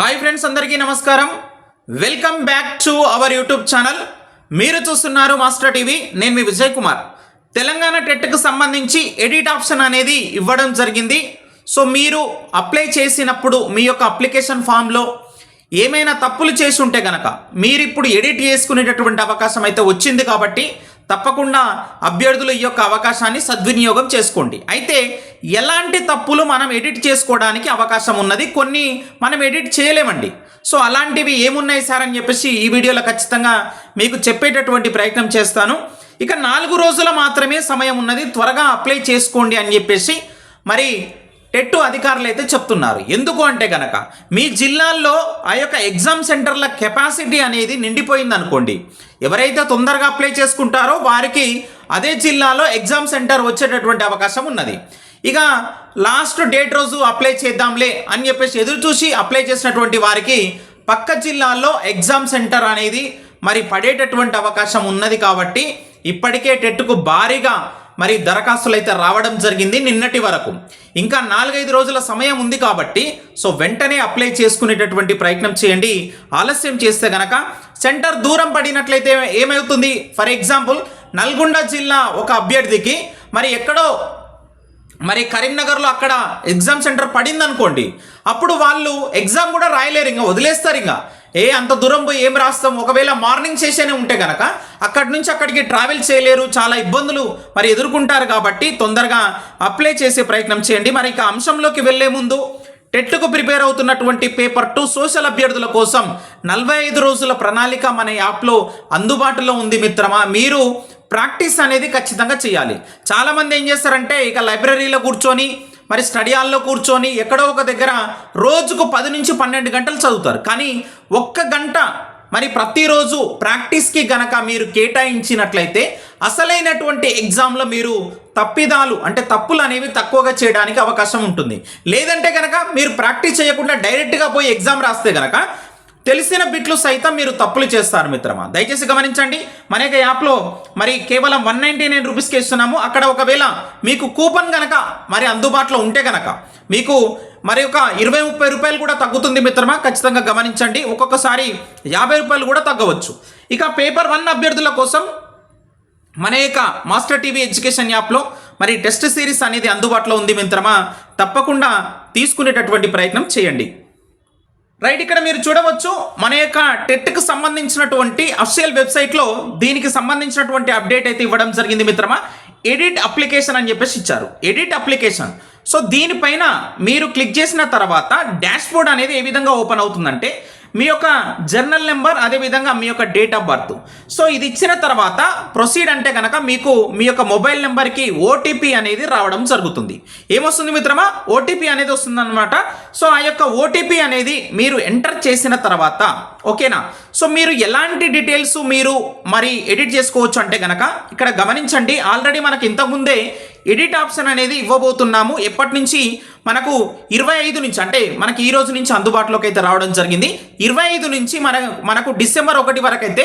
Hi friends అందరికీ నమస్కారం. Welcome back to our YouTube channel. మీరు చూస్తున్నారు మాస్టర్ టీవీ నేను మీ విజయ్ కుమార్. తెలంగాణ టెట్కు సంబంధించి ఎడిట్ ఆప్షన్ అనేది ఇవ్వడం జరిగింది. సో మీరు అప్లై చేసినప్పుడు మీ యొక్క అప్లికేషన్ ఫామ్లో ఏమైనా తప్పులు చేసి ఉంటే కనుక మీరు ఇప్పుడు ఎడిట్ చేసుకునేటటువంటి అవకాశం అయితే వచ్చింది కాబట్టి తప్పకుండా అభ్యర్థులు ఈ యొక్క అవకాశాన్ని సద్వినియోగం చేసుకోండి. అయితే ఎలాంటి తప్పులు మనం ఎడిట్ చేసుకోవడానికి అవకాశం ఉన్నది? కొన్ని మనం ఎడిట్ చేయలేమండి. సో అలాంటివి ఏమున్నాయి సార్ అని చెప్పేసి ఈ వీడియోలో ఖచ్చితంగా మీకు చెప్పేటటువంటి ప్రయత్నం చేస్తాను. ఇక నాలుగు రోజుల మాత్రమే సమయం ఉన్నది. త్వరగా అప్లై చేసుకోండి అని చెప్పేసి మరి టెట్టు అధికారులు అయితే చెప్తున్నారు. ఎందుకు అంటే గనక మీ జిల్లాల్లో ఆ యొక్క ఎగ్జామ్ సెంటర్ల కెపాసిటీ అనేది నిండిపోయింది అనుకోండి ఎవరైతే తొందరగా అప్లై చేసుకుంటారో వారికి అదే జిల్లాలో ఎగ్జామ్ సెంటర్ వచ్చేటటువంటి అవకాశం ఉన్నది. ఇక లాస్ట్ డేట్ రోజు అప్లై చేద్దాంలే అని చెప్పేసి ఎదురు చూసి అప్లై చేసినటువంటి వారికి పక్క జిల్లాల్లో ఎగ్జామ్ సెంటర్ అనేది మరి పడేటటువంటి అవకాశం ఉన్నది కాబట్టి ఇప్పటికే టెట్కు భారీగా మరి దరఖాస్తులు అయితే రావడం జరిగింది నిన్నటి వరకు. ఇంకా నాలుగైదు రోజుల సమయం ఉంది కాబట్టి సో వెంటనే అప్లై చేసుకునేటటువంటి ప్రయత్నం చేయండి. ఆలస్యం చేస్తే గనక సెంటర్ దూరం పడినట్లయితే ఏమవుతుంది? ఫర్ ఎగ్జాంపుల్ నల్గొండ జిల్లా ఒక అభ్యర్థికి మరి ఎక్కడో మరి కరీంనగర్లో అక్కడ ఎగ్జామ్ సెంటర్ పడింది అనుకోండి అప్పుడు వాళ్ళు ఎగ్జామ్ కూడా రాయలేరు ఇంకా వదిలేస్తారు ఇంకా. ఏ అంత దూరం పోయి ఏం రాస్తాం? ఒకవేళ మార్నింగ్ సెషన్ ఉంటే కనుక అక్కడి నుంచి అక్కడికి ట్రావెల్ చేయలేరు చాలా ఇబ్బందులు మరి ఎదుర్కొంటారు కాబట్టి తొందరగా అప్లై చేసే ప్రయత్నం చేయండి. మరి ఇక అంశంలోకి వెళ్ళే ముందు టెట్కు ప్రిపేర్ అవుతున్నటువంటి పేపర్ టూ సోషల్ అభ్యర్థుల కోసం నలభై ఐదు రోజుల ప్రణాళిక మన యాప్లో అందుబాటులో ఉంది మిత్రమా. మీరు ప్రాక్టీస్ అనేది ఖచ్చితంగా చేయాలి. చాలామంది ఏం చేస్తారంటే ఇక లైబ్రరీలో కూర్చొని మరి స్టడీ హాల్లో కూర్చొని ఎక్కడో ఒక దగ్గర రోజుకు పది నుంచి పన్నెండు గంటలు చదువుతారు. కానీ ఒక్క గంట మరి ప్రతిరోజు ప్రాక్టీస్కి గనక మీరు కేటాయించినట్లయితే అసలైనటువంటి ఎగ్జామ్లో మీరు తప్పిదాలు అంటే తప్పులు అనేవి తక్కువగా చేయడానికి అవకాశం ఉంటుంది. లేదంటే కనుక మీరు ప్రాక్టీస్ చేయకుండా డైరెక్ట్గా పోయి ఎగ్జామ్ రాస్తే కనుక తెలిసిన బిట్లు సైతం మీరు తప్పులు చేస్తారు మిత్రమా? దయచేసి గమనించండి. మన యొక్క యాప్లో మరి కేవలం వన్ నైంటీ నైన్ రూపీస్కి ఇస్తున్నాము. అక్కడ ఒకవేళ మీకు కూపన్ కనుక మరి అందుబాటులో ఉంటే కనుక మీకు మరి ఒక ఇరవై ముప్పై రూపాయలు కూడా తగ్గుతుంది మిత్రమా? ఖచ్చితంగా గమనించండి. ఒక్కొక్కసారి యాభై రూపాయలు కూడా తగ్గవచ్చు. ఇక పేపర్ వన్ అభ్యర్థుల కోసం మన యొక్క మాస్టర్ టీవీ ఎడ్యుకేషన్ యాప్లో మరి టెస్ట్ సిరీస్ అనేది అందుబాటులో ఉంది మిత్రమా? తప్పకుండా తీసుకునేటటువంటి ప్రయత్నం చేయండి. రైట్ ఇక్కడ మీరు చూడవచ్చు మన యొక్క టెట్కి సంబంధించినటువంటి అఫిషియల్ వెబ్సైట్లో దీనికి సంబంధించినటువంటి అప్డేట్ అయితే ఇవ్వడం జరిగింది మిత్రమా. ఎడిట్ అప్లికేషన్ అని చెప్పేసి ఇచ్చారు. Edit application. సో దీనిపైన మీరు క్లిక్ చేసిన తర్వాత డాష్బోర్డ్ అనేది ఏ విధంగా ఓపెన్ అవుతుందంటే మీ యొక్క జర్నల్ నెంబర్ అదేవిధంగా మీ యొక్క డేట్ ఆఫ్ బర్త్. సో ఇది ఇచ్చిన తర్వాత ప్రొసీడ్ అంటే కనుక మీకు మీ యొక్క మొబైల్ నెంబర్కి ఓటీపీ అనేది రావడం జరుగుతుంది. ఏమొస్తుంది మిత్రమా? ఓటీపీ అనేది వస్తుంది అనమాట సో ఆ యొక్క ఓటీపీ అనేది మీరు ఎంటర్ చేసిన తర్వాత ఓకేనా? సో మీరు ఎలాంటి డీటెయిల్స్ మీరు మరి ఎడిట్ చేసుకోవచ్చు అంటే కనుక ఇక్కడ గమనించండి ఆల్రెడీ మనకి ఇంతకుముందే ఎడిట్ ఆప్షన్ అనేది ఇవ్వబోతున్నాము. ఎప్పటి నుంచి మనకు ఇరవై ఐదు నుంచి అంటే మనకి ఈ రోజు నుంచి అందుబాటులోకి అయితే రావడం జరిగింది. ఇరవై ఐదు నుంచి మన మనకు డిసెంబర్ ఒకటి వరకు అయితే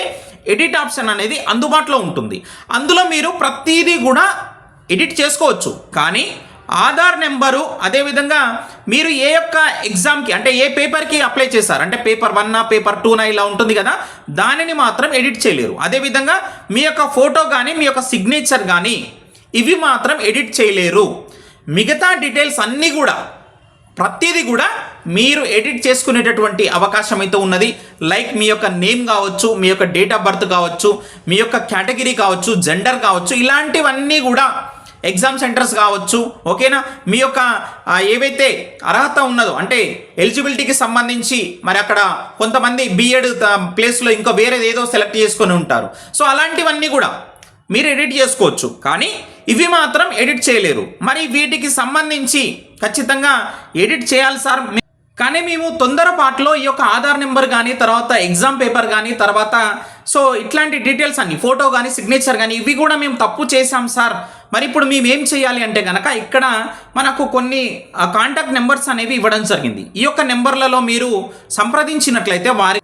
ఎడిట్ ఆప్షన్ అనేది అందుబాటులో ఉంటుంది. అందులో మీరు ప్రతిదీ కూడా ఎడిట్ చేసుకోవచ్చు. కానీ ఆధార్ నెంబరు అదేవిధంగా మీరు ఏ యొక్క ఎగ్జామ్కి అంటే ఏ పేపర్కి అప్లై చేశారు? అంటే పేపర్ వన్ పేపర్ టూనా ఇలా ఉంటుంది కదా దానిని మాత్రం ఎడిట్ చేయలేరు. అదేవిధంగా మీ యొక్క ఫోటో కానీ మీ యొక్క సిగ్నేచర్ కానీ ఇవి మాత్రం ఎడిట్ చేయలేరు. మిగతా డీటెయిల్స్ అన్నీ కూడా ప్రతిదీ కూడా మీరు ఎడిట్ చేసుకునేటటువంటి అవకాశం అయితే ఉన్నది. లైక్ మీ యొక్క నేమ్ కావచ్చు మీ యొక్క డేట్ ఆఫ్ బర్త్ కావచ్చు మీ యొక్క కేటగిరీ కావచ్చు జెండర్ కావచ్చు ఇలాంటివన్నీ కూడా ఎగ్జామ్ సెంటర్స్ కావచ్చు ఓకేనా? మీ యొక్క ఏవైతే అర్హత ఉన్నదో అంటే ఎలిజిబిలిటీకి సంబంధించి మరి అక్కడ కొంతమంది బీఎడ్ ప్లేస్లో ఇంకా వేరేది ఏదో సెలెక్ట్ చేసుకొని ఉంటారు. సో అలాంటివన్నీ కూడా మీరు ఎడిట్ చేసుకోవచ్చు. కానీ ఇవి మాత్రం ఎడిట్ చేయలేరు. మరి వీటికి సంబంధించి ఖచ్చితంగా ఎడిట్ చేయాలి సార్. కానీ మేము తొందరపాట్లో ఈ యొక్క ఆధార్ నెంబర్ కానీ తర్వాత ఎగ్జామ్ పేపర్ కానీ తర్వాత సో ఇట్లాంటి డీటెయిల్స్ అన్ని ఫోటో కానీ సిగ్నేచర్ కానీ ఇవి కూడా మేము తప్పు చేశాం సార్. మరి ఇప్పుడు మేము ఏం చేయాలి అంటే కనుక ఇక్కడ మనకు కొన్ని కాంటాక్ట్ నెంబర్స్ అనేవి ఇవ్వడం జరిగింది. ఈ యొక్క నెంబర్లలో మీరు సంప్రదించినట్లయితే వారి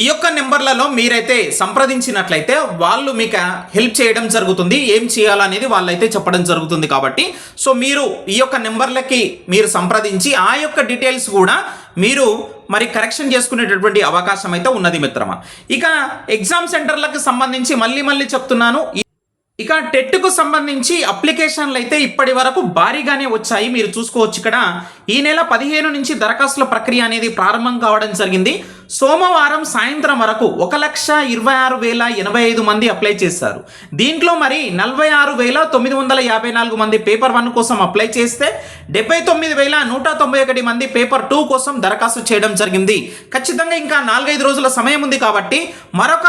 ఈ యొక్క నెంబర్లలో మీరైతే సంప్రదించినట్లయితే వాళ్ళు మీకు హెల్ప్ చేయడం జరుగుతుంది ఏం చేయాలనేది వాళ్ళైతే చెప్పడం జరుగుతుంది కాబట్టి. సో మీరు ఈ యొక్క నెంబర్లకి మీరు సంప్రదించి ఆ యొక్క డీటెయిల్స్ కూడా మీరు మరి కరెక్షన్ చేసుకునేటటువంటి అవకాశం అయితే ఉన్నది మిత్రమా. ఇక ఎగ్జామ్ సెంటర్లకు సంబంధించి మళ్ళీ మళ్ళీ చెప్తున్నాను. ఇక టెట్కు సంబంధించి అప్లికేషన్లు అయితే ఇప్పటి వరకు భారీగానే వచ్చాయి. మీరు చూసుకోవచ్చు ఇక్కడ ఈ నెల పదిహేను నుంచి దరఖాస్తుల ప్రక్రియ అనేది ప్రారంభం కావడం జరిగింది. సోమవారం సాయంత్రం వరకు ఒక లక్ష ఇరవై ఆరు వేల ఎనభై ఐదు మంది అప్లై చేశారు. దీంట్లో మరి నలభై ఆరు వేల తొమ్మిది వందల యాభై నాలుగు మంది పేపర్ వన్ కోసం అప్లై చేస్తే డెబ్బై తొమ్మిది వేల నూట తొంభై ఒకటి మంది పేపర్ టూ కోసం దరఖాస్తు చేయడం జరిగింది. ఖచ్చితంగా ఇంకా నాలుగైదు రోజుల సమయం ఉంది కాబట్టి మరొక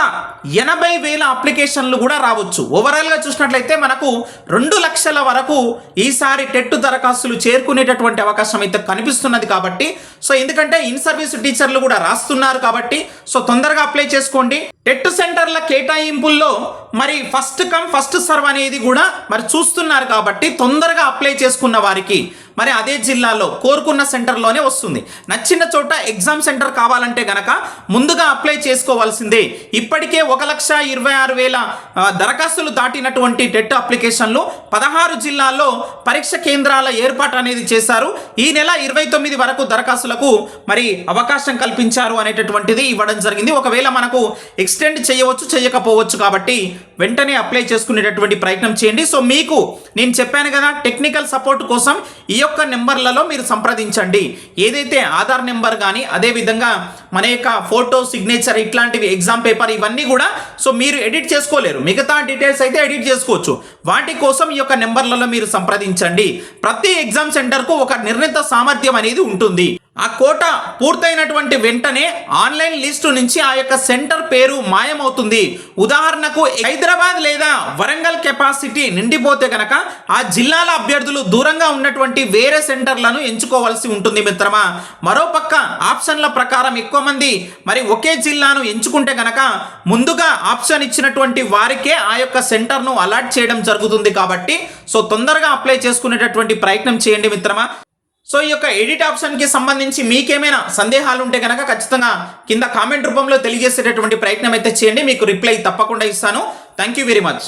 ఎనభై వేల అప్లికేషన్లు కూడా రావచ్చు. ఓవరాల్గా చూసినట్లయితే మనకు రెండు లక్షల వరకు ఈసారి టెట్ దరఖాస్తులు చేరుకునేటటువంటి అవకాశం అయితే కనిపిస్తున్నది కాబట్టి సో ఎందుకంటే ఇన్ సర్వీస్ టీచర్లు కూడా రాస్తున్నారు. కాబట్టి సో తొందరగా అప్లై చేసుకోండి. టెట్ సెంటర్ల కేటాయింపుల్లో మరి ఫస్ట్ కమ్ ఫస్ట్ సర్వ్ అనేది కూడా మరి చూస్తున్నారు కాబట్టి తొందరగా అప్లై చేసుకున్న వారికి మరి అదే జిల్లాలో కోరుకున్న సెంటర్లోనే వస్తుంది. నచ్చిన చోట ఎగ్జామ్ సెంటర్ కావాలంటే గనక ముందుగా అప్లై చేసుకోవాల్సిందే. ఇప్పటికే ఒక లక్ష ఇరవై ఆరు వేల దరఖాస్తులు దాటినటువంటి టెట్ అప్లికేషన్లు పదహారు జిల్లాల్లో పరీక్ష కేంద్రాల ఏర్పాటు అనేది చేశారు. ఈ నెల ఇరవై తొమ్మిది వరకు దరఖాస్తులకు మరి అవకాశం కల్పించారు అనేటటువంటిది ఇవ్వడం జరిగింది. ఒకవేళ మనకు ఎక్స్టెండ్ చేయవచ్చు చేయకపోవచ్చు కాబట్టి వెంటనే అప్లై చేసుకునేటటువంటి ప్రయత్నం చేయండి. సో మీకు నేను చెప్పాను కదా టెక్నికల్ సపోర్ట్ కోసం ఈ యొక్క నెంబర్లలో మీరు సంప్రదించండి. ఏదైతే ఆధార్ నెంబర్ కానీ అదేవిధంగా మన యొక్క ఫోటో సిగ్నేచర్ ఇట్లాంటివి ఎగ్జామ్ పేపర్ ఇవన్నీ కూడా సో మీరు ఎడిట్ చేసుకోలేరు. మిగతా డీటెయిల్స్ అయితే ఎడిట్ చేసుకోవచ్చు. వాటి కోసం ఈ యొక్క నెంబర్లలో మీరు సంప్రదించండి. ప్రతి ఎగ్జామ్ సెంటర్కు ఒక నిర్ణీత సామర్థ్యం అనేది ఉంటుంది. ఆ కోట పూర్తయినటువంటి వెంటనే ఆన్లైన్ లిస్టు నుంచి ఆ యొక్క సెంటర్ పేరు మాయమవుతుంది. ఉదాహరణకు హైదరాబాద్ లేదా వరంగల్ కెపాసిటీ నిండిపోతే కనుక ఆ జిల్లాల అభ్యర్థులు దూరంగా ఉన్నటువంటి వేరే సెంటర్లను ఎంచుకోవాల్సి ఉంటుంది మిత్రమా. మరోపక్క ఆప్షన్ల ప్రకారం ఎక్కువ మంది మరి ఒకే జిల్లాను ఎంచుకుంటే కనుక ముందుగా ఆప్షన్ ఇచ్చినటువంటి వారికే ఆ యొక్క సెంటర్ను అలాట్ చేయడం జరుగుతుంది కాబట్టి సో తొందరగా అప్లై చేసుకునేటటువంటి ప్రయత్నం చేయండి మిత్రమా. సో ఈ యొక్క ఎడిట్ ఆప్షన్కి సంబంధించి మీకేమైనా సందేహాలు ఉంటే కనుక ఖచ్చితంగా కింద కామెంట్ రూపంలో తెలియజేసేటటువంటి ప్రయత్నం అయితే చేయండి. మీకు రిప్లై తప్పకుండా ఇస్తాను. Thank you very much